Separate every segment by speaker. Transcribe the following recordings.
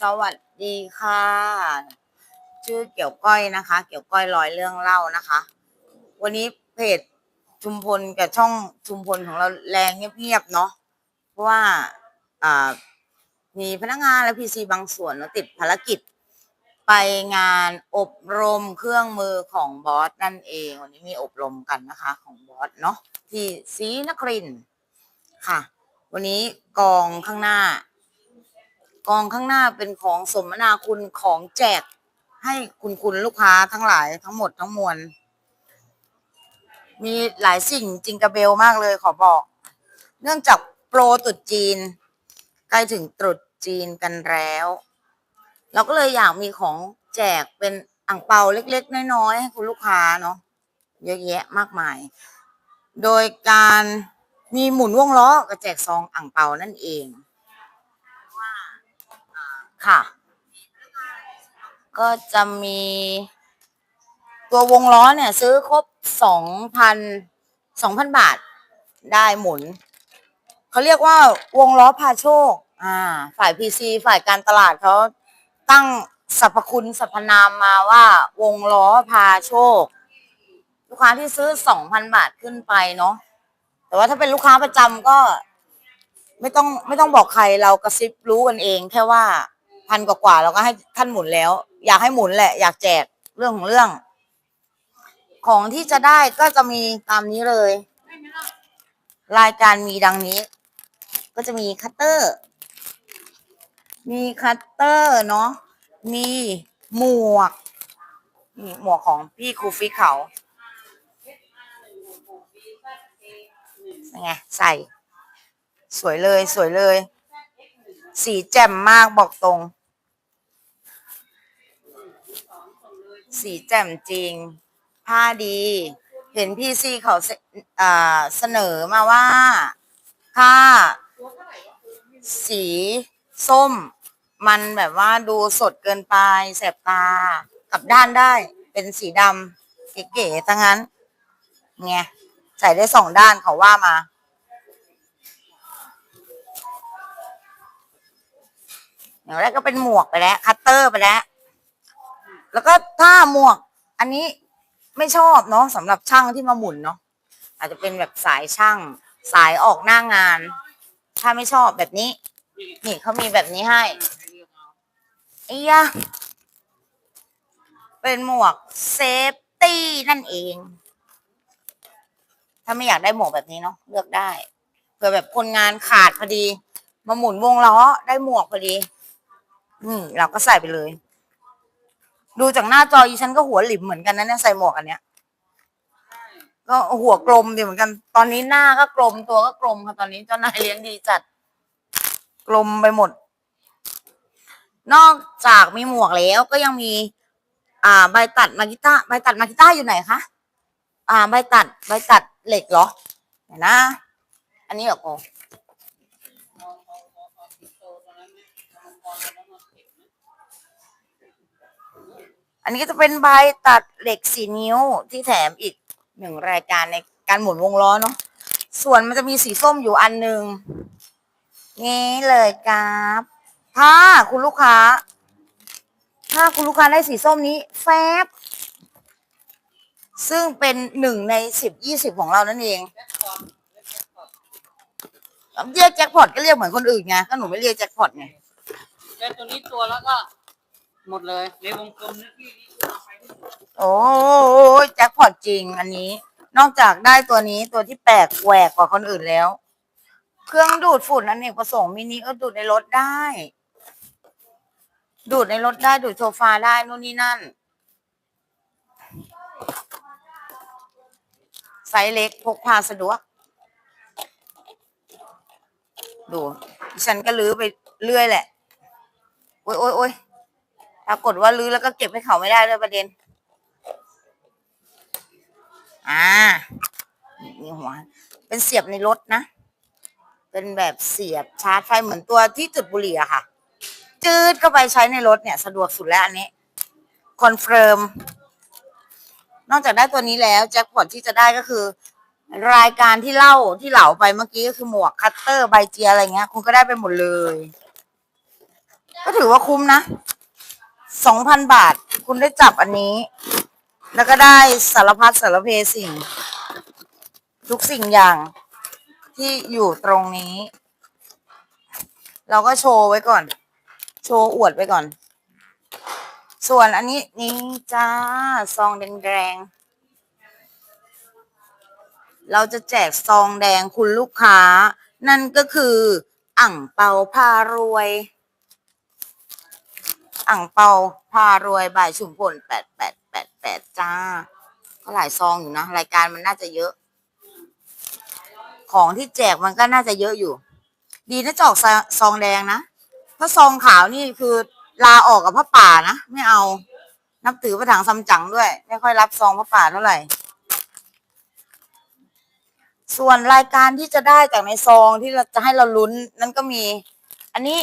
Speaker 1: สวัสดีค่ะ ชื่อเกี่ยวก้อยนะคะ เกี่ยวก้อยร้อยเรื่องเล่านะคะ วันนี้เพจชุมพลกับช่องชุมพลของเราแรงเงียบๆเนาะเพราะว่าอ่ามีพนักงานและพีซีบางส่วนเนอะติดภารกิจ ไปงานอบรมเครื่องมือของบอสนั่นเองวันนี้มีอบรมกันนะคะ ของบอสเนาะที่ศรีนครินทร์ค่ะ วันนี้กองข้างหน้า กองข้างหน้าเป็นของสมนาคุณของแจกให้คุณคุณลูกค้าทั้งหลายทั้งหมดทั้งมวล มีหลายสิ่งจิงกระเบลมากเลยขอบอก เนื่องจากโปรตรุษจีน ใกล้ถึงตรุษจีนกันแล้ว เราก็เลยอยากมีของแจกเป็นอ่างเปาเล็ก ๆ น้อยๆให้คุณลูกค้าเนาะเยอะแยะมากมาย โดยการมีหมุนวงล้อกับแจกซองอ่างเปานั่นเอง ค่ะ ก็จะมี ตัววงล้อเนี่ย ซื้อครบสองพันสองพันบาทได้หมุน เขาเรียกว่าวงล้อพาโชค อ่า ฝ่ายพีซีฝ่ายการตลาดเขาตั้งสรรพคุณสรรพนามมาว่าวงล้อพาโชค ลูกค้าที่ซื้อสองพันบาทขึ้นไปเนาะแต่ว่าถ้าเป็นลูกค้าประจำก็ไม่ต้องไม่ต้องบอกใครเรากระซิบรู้กันเองแค่ว่า พันกว่าๆเราก็ให้ท่านหมุนแล้ว อยากให้หมุนแหละ อยากแจกเรื่องของเรื่อง ของที่จะได้ก็จะมีตามนี้เลย รายการมีดังนี้ ก็จะมีคัตเตอร์ มีคัตเตอร์เนาะมีหมวกนี่หมวกของพี่ครูฟิกเขาไงใส่ สวยเลยสวยเลย สีแจ่มมากบอกตรง สีแจ่มจริง ผ้าดี เห็นพี่ซีเขาเสอ่าเสนอมาว่าผ้าสีส้ม มันแบบว่าดูสดเกินไป แสบตากลับด้านได้ เป็นสีดำเก๋ๆทั้งนั้นไงใส่ได้สองด้านเขาว่ามาอย่างแรกก็เป็นหมวกไปแล้ว คัตเตอร์ไปแล้ว แล้วก็ถ้าหมวก อันนี้ไม่ชอบเนาะสำหรับช่างที่มาหมุนเนาะอาจจะเป็นแบบสายช่างสายออกหน้างาน ถ้าไม่ชอบแบบนี้ นี่เขามีแบบนี้ให้ไอ้ยะเป็นหมวกเซฟตี้นั่นเอง ถ้าไม่อยากได้หมวกแบบนี้เนาะเลือกได้เผื่อแบบคนงานขาดพอดี มาหมุนวงล้อได้หมวกพอดีนี่เราก็ใส่ไปเลย ดูจากหน้าจออีฉันก็หัวหลิมเหมือนกันนะเนี่ยใส่หมวกอันเนี้ย ก็หัวกลมดีเหมือนกัน ตอนนี้หน้าก็กลมตัวก็กลมค่ะตอนนี้เจ้านายเลี้ยงดีจัด กลมไปหมด นอกจากมีหมวกแล้วก็ยังมี อ่า ใบตัดมากิต้าใบตัดมากิต้าอยู่ไหนคะอ่า ใบตัด ใบตัดเหล็กเหรอเดี๋ยวนะ อันนี้เหรอโก อันนี้ก็จะเป็นใบตัดเหล็กสี่นิ้วที่แถมอีกหนึ่งรายการในการหมุนวงล้อเนาะส่วนมันจะมีสีส้มอยู่อันหนึ่งนี่เลยครับ ถ้าคุณลูกค้า ถ้าคุณลูกค้าได้สีส้มนี้ แฟบซึ่งเป็นหนึ่งในสิบยี่สิบของเรานั่นเองเรียกแจ็คพอตก็เรียกเหมือนคนอื่นไงก็หนูไม่เรียกแจ็คพอตไง
Speaker 2: ได้ตัวนี้ตัวแล้วก็ หมดเลยในวงกลมนะพี่นี่เอาไปที่สุด
Speaker 1: โอ้ยแจ็คพอตจริงอันนี้ นอกจากได้ตัวนี้ตัวที่แปลกแหวกกว่าคนอื่นแล้ว เครื่องดูดฝุ่นอันเนกประสงค์มินิก็ดูดในรถได้ ดูดในรถได้ดูดโซฟาได้นู่นนี่นั่น ไซส์เล็กพกพาสะดวก ดูดิฉันก็ลื้อไปเรื่อยแหละ โอ้ยโอ้ยโอ้ย ปรากฏว่าลื้อแล้วก็เก็บให้เขาไม่ได้เลยประเด็น อ่า นี่หัว เป็นเสียบในรถนะ เป็นแบบเสียบชาร์จไฟเหมือนตัวที่จุดบุหรี่อะค่ะ จืดเข้าไปใช้ในรถเนี่ย สะดวกสุดแล้วอันนี้ คอนเฟิร์ม นอกจากได้ตัวนี้แล้วแจ็คพอตที่จะได้ก็คือ รายการที่เล่าที่เหล่าไปเมื่อกี้ก็คือหมวกคัตเตอร์ใบเจียอะไรเงี้ย คุณก็ได้ไปหมดเลย ก็ถือว่าคุ้มนะ สองพันบาท คุณได้จับอันนี้ แล้วก็ได้สารพัดสารเพสิ่ง ทุกสิ่งอย่างที่อยู่ตรงนี้ เราก็โชว์ไว้ก่อน โชว์อวดไว้ก่อน ส่วนอันนี้นี่จ้า ซองแดงๆ เราจะแจกซองแดงคุณลูกค้า นั่นก็คืออ่างเปาพารวย อ่างเปาพารวยบ่ายชุมพลแปดแปดแปดแปดจ้า ก็หลายซองอยู่นะ รายการมันน่าจะเยอะ ของที่แจกมันก็น่าจะเยอะอยู่ ดีนะจอกซซองแดงนะ ถ้าซองขาวนี่คือลาออกกับพระป่านะ ไม่เอา นับถือพระถังซัมจั๋งด้วย ไม่ค่อยรับซองพระป่าเท่าไหร่ ส่วนรายการที่จะได้จากในซองที่เราจะให้เราลุ้น นั่นก็มี อันนี้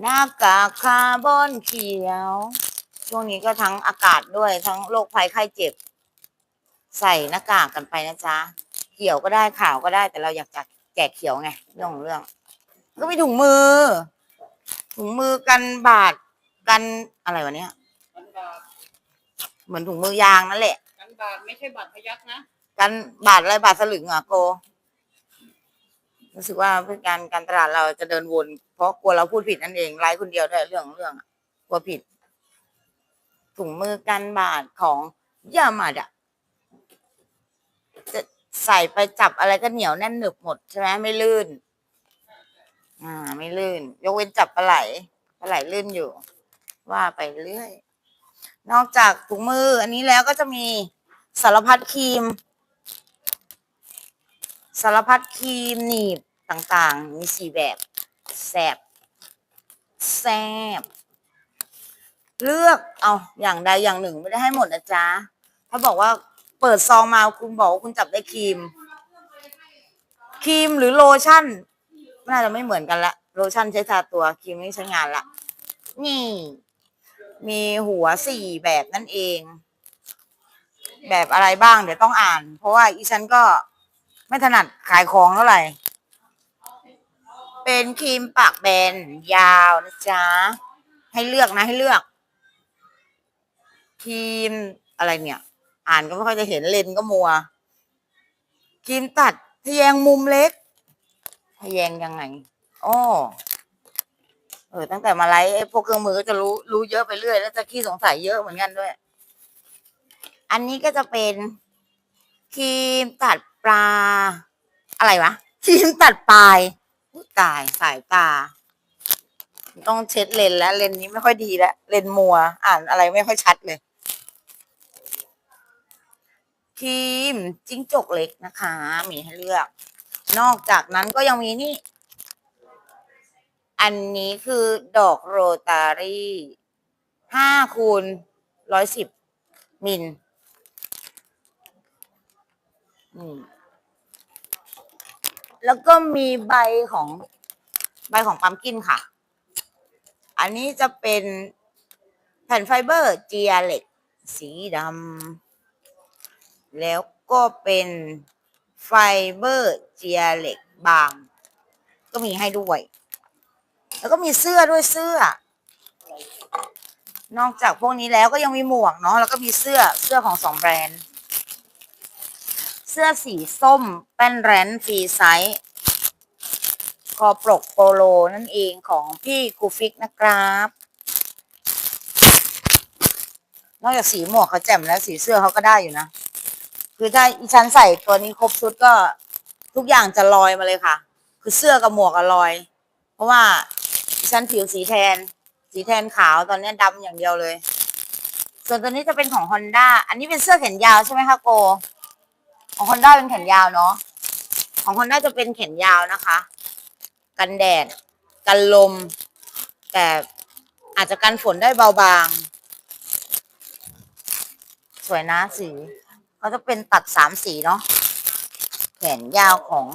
Speaker 1: หน้ากากคาร์บอนเขียว ช่วงนี้ก็ทั้งอากาศด้วยทั้งโรคภัยไข้เจ็บ ใส่หน้ากากกันไปนะจ๊ะเขียวก็ได้ขาวก็ได้ แต่เราอยากจะแจกเขียวไงเรื่องของเรื่อง ก็มีถุงมือ ถุงมือกันบาดกันอะไรวะเนี้ย
Speaker 2: กันบาท
Speaker 1: เหมือนถุงมือยางนั่นแหละ
Speaker 2: กันบาทไม่ใช่บาทพยักนะ
Speaker 1: กันบาทอะไรบาทสลึงเหรอะโก รู้สึกว่าเพื่อการการตลาดเราจะเดินวน เพราะกลัวเราพูดผิดนั่นเองไลฟ์คนเดียวด้วยเรื่องเรื่องอะกลัวผิดถุงมือกันบาทของยามาดะจะใส่ไปจับอะไรก็เหนียวแน่นหนึบหมดใช่ไหมไม่ลื่น อ่า ไม่ลื่น ยกเว้นจับปลาไหลปลาไหลลื่นอยู่ ว่าไปเรื่อย นอกจากถุงมืออันนี้แล้วก็จะมีสารพัดครีม สารพัดครีมหนีบต่างๆ มีสี่แบบแสบแซบเลือกเอาอย่างใดอย่างหนึ่งไม่ได้ให้หมดนะจ๊ะถ้าบอกว่าเปิดซองมาคุณบอกว่าคุณจับได้ครีม ครีมหรือโลชั่นน่าจะไม่เหมือนกันละโลชั่นใช้ทาตัวครีมนี่ใช้งานละนี่ มีหัวสี่แบบนั่นเอง แบบอะไรบ้าง เดี๋ยวต้องอ่าน เพราะว่าอีฉันก็ ไม่ถนัดขายของเท่าไหร่ เป็นครีมปากแบนยาวนะจ๊ะ ให้เลือกนะให้เลือก ครีมอะไรเนี่ย อ่านก็ไม่ค่อยจะเห็นเลนก็มัว ครีมตัดทะแยงมุมเล็กทะแยงยังไงอ้อเออตั้งแต่มาไลฟ์ไอ้พวกเครื่องมือก็จะรู้รู้เยอะไปเรื่อย แล้วจะขี้สงสัยเยอะเหมือนกันด้วย อันนี้ก็จะเป็นครีมตัด ปลา อะไรวะครีมตัดปลายอุ๊ยตายสายตา ต้องเช็ดเลนส์แล้วเลนส์นี้ไม่ค่อยดีแล้วเลนส์มัว อ่านอะไรไม่ค่อยชัดเลยครีมจิ้งจกเล็กนะคะ มีให้เลือก นอกจากนั้นก็ยังมีนี่ อันนี้คือดอกโรตารี่ห้าคูณร้อยสิบมิล อืมแล้วก็มีใบของใบของปั๊มกินค่ะ อันนี้จะเป็นแผ่นไฟเบอร์เจียเหล็ก สีดำแล้วก็เป็นไฟเบอร์เจียเหล็กบาง ก็มีให้ด้วย แล้วก็มีเสื้อด้วยเสื้อ นอกจากพวกนี้แล้วก็ยังมีหมวกเนาะแล้วก็มีเสื้อเสื้อของสองแบรนด์ เสื้อสีส้มแป้นแรนฟรีไซส์คอปลกโปโลนั่นเองของพี่กูฟิกนะครับ นอกจากสีหมวกเขาแจ่มแล้วสีเสื้อเขาก็ได้อยู่นะ คือถ้าอีฉันใส่ตัวนี้ครบชุดก็ทุกอย่างจะลอยมาเลยค่ะ คือเสื้อกับหมวกอะลอย เพราะว่าอีฉันผิวสีแทน สีแทนขาวตอนนี้ดำอย่างเดียวเลย ส่วนตัวนี้จะเป็นของ Honda อันนี้เป็นเสื้อแขนยาวใช่ไหมคะโก ของ Honda เป็นแขนยาวเนาะของ Honda จะเป็นแขนยาวนะคะ กันแดด กันลม แต่อาจจะกันฝนได้เบาบาง สวยนะสีเขาจะเป็นตัดสามสีเนาะแขนยาวของ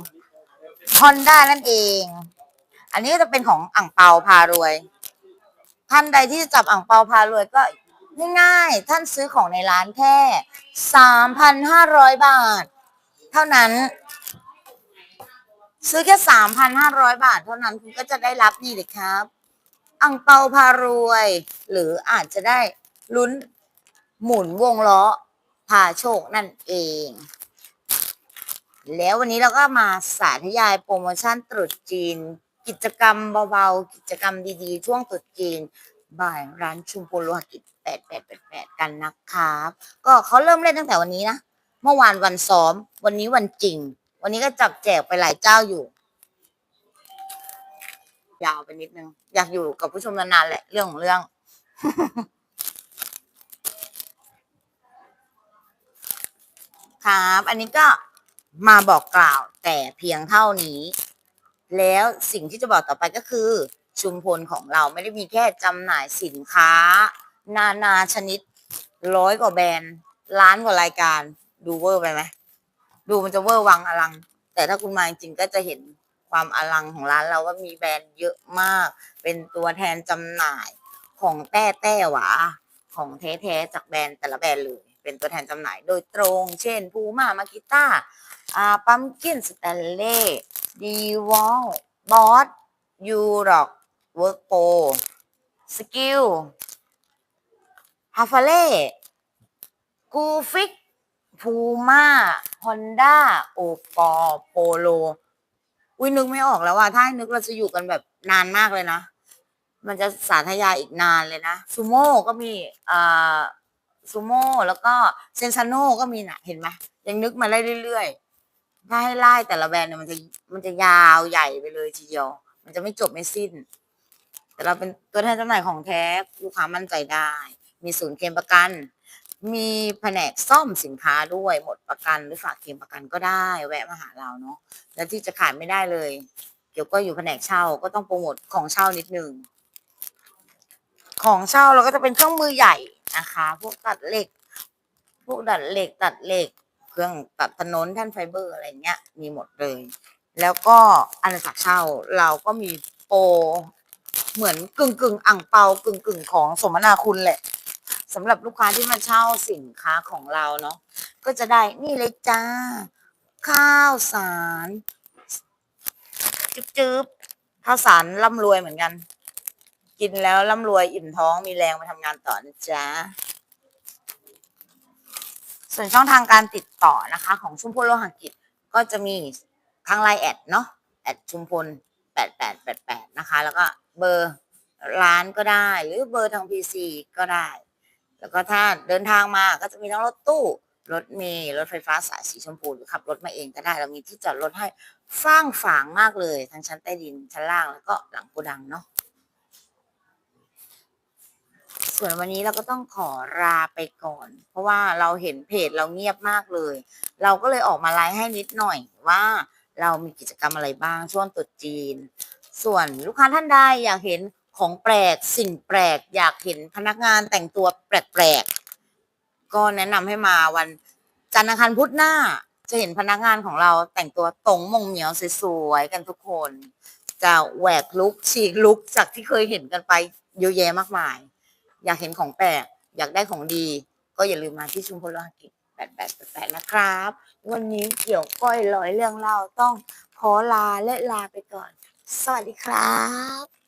Speaker 1: Honda นั่นเอง อันนี้ก็จะเป็นของอ่างเปาพารวย ท่านใดที่จะจับอ่างเปาพารวยก็ง่ายๆ ท่านซื้อของในร้านแค่สามพันห้าร้อยบาท ท่านั้น ซื้อแค่สามพันห้าร้อยบาท เท่านั้นคุณก็จะได้รับนี่เลยครับ อังเปาพารวย หรืออาจจะได้ลุ้นหมุนวงล้อพาโชคนั่นเอง แล้ววันนี้เราก็มาสาธยายโปรโมชั่นตรุษจีน กิจกรรมเบาๆ กิจกรรมดีๆ ช่วงตรุษจีนบ่ายร้านชุมพลโลหกิจ 8888 กันนะครับ ก็เขาเริ่มเล่นตั้งแต่วันนี้นะ เมื่อวานวันซ้อม วันนี้วันจริง วันนี้ก็จับแจกไปหลายเจ้าอยู่ ยาวไปนิดนึง อยากอยู่กับผู้ชมนานๆแหละ เรื่องของเรื่อง ครับ อันนี้ก็มาบอกกล่าวแต่เพียงเท่านี้ แล้วสิ่งที่จะบอกต่อไปก็คือ ชุมพลของเราไม่ได้มีแค่จำหน่ายสินค้า นานาชนิดร้อยกว่าแบรนด์ล้านกว่ารายการ ดูเวอร์ไปไหมดูมันจะเวอร์วังอลัง แต่ถ้าคุณมาจริงๆก็จะเห็นความอลังของร้านเราว่ามีแบรนด์เยอะมาก เป็นตัวแทนจำหน่ายของแต้แต้หวาของแท้ๆจากแบรนด์แต่ละแบรนด์เลยเป็นตัวแทนจำหน่ายโดยตรง เช่นพูม่ามากิต้าอ่าปัมกินสแตนเล่ดีวอลบอสยูร็อกเวิร์กโปสกิลฮาฟาเล่กูฟิก พูม่าฮอนด้าโอปอโปโล อุ้ยนึกไม่ออกแล้วว่าถ้าให้นึกเราจะอยู่กันแบบนานมากเลยนะ มันจะสาธยายอีกนานเลยนะซูโม่ก็มีอ่าซูโม่แล้วก็เซนซาโน่ก็มีนะเห็นไหมยังนึกมาได้เรื่อยๆถ้าให้ไล่แต่ละแบรนด์เนี่ยมันจะมันจะยาวใหญ่ไปเลยทีเดียว มันจะไม่จบไม่สิ้น แต่เราเป็นตัวแทนจำหน่ายของแท้ลูกค้ามั่นใจได้ มีศูนย์เคลมประกัน มีแผนกซ่อมสินค้าด้วยหมดประกันหรือฝากเคลมประกันก็ได้ แวะมาหาเราเนาะแล้วที่จะขาดไม่ได้เลย เกี่ยวก็อยู่แผนกเช่าก็ต้องโปรโมทของเช่านิดนึงของเช่าเราก็จะเป็นเครื่องมือใหญ่นะคะ พวกตัดเหล็ก พวกดัดเหล็ก ตัดเหล็ก เครื่องตัดถนนแท่นไฟเบอร์อะไรเงี้ย มีหมดเลย แล้วก็อันฝากเช่าเราก็มีโปรเหมือนกึ่งกึ่งอ่างเปากึ่งกึ่งของสมนาคุณแหละ สำหรับลูกค้าที่มาเช่าสินค้าของเราเนาะก็จะได้นี่เลยจ้า ข้าวสารจึ๊บจึ๊บข้าวสารร่ำรวยเหมือนกัน กินแล้วร่ำรวยอิ่มท้องมีแรงไปทำงานต่อนะจ๊ะส่วนช่องทางการติดต่อนะคะ ของชุมพลโลหะกิจก็จะมีทางไลน์แอดเนาะแอดชุมพล8888นะคะ แล้วก็เบอร์ร้านก็ได้ หรือเบอร์ทาง PC ก็ได้ แล้วก็ถ้าเดินทางมาก็จะมีทั้งรถตู้ รถเมล์รถไฟฟ้าสายสีชมพูหรือขับรถมาเองก็ได้ เรามีที่จอดรถให้ฟ้างฝางมากเลย ทั้งชั้นใต้ดินชั้นล่างแล้วก็หลังโกดังเนาะส่วนวันนี้เราก็ต้องขอลาไปก่อน เพราะว่าเราเห็นเพจเราเงียบมากเลย เราก็เลยออกมาไลฟ์ให้นิดหน่อยว่าเรามีกิจกรรมอะไรบ้างช่วงตรุษจีน ส่วนลูกค้าท่านใดอยากเห็น ของแปลกสิ่งแปลกอยากเห็นพนักงานแต่งตัวแปลกๆก็แนะนำให้มาวันจันทร์อังคารพุธหน้า จะเห็นพนักงานของเราแต่งตัวตรงมงเหมียวสวยๆกันทุกคน จะแหวกลุกฉีกลุกจากที่เคยเห็นกันไปเยอะแยะมากมาย อยากเห็นของแปลกอยากได้ของดี ก็อย่าลืมมาที่ชุมพลโลหกิจ8888นะครับ วันนี้เกี่ยวก้อยร้อยเรื่องเล่าต้องขอลาและลาไปก่อน สวัสดีครับ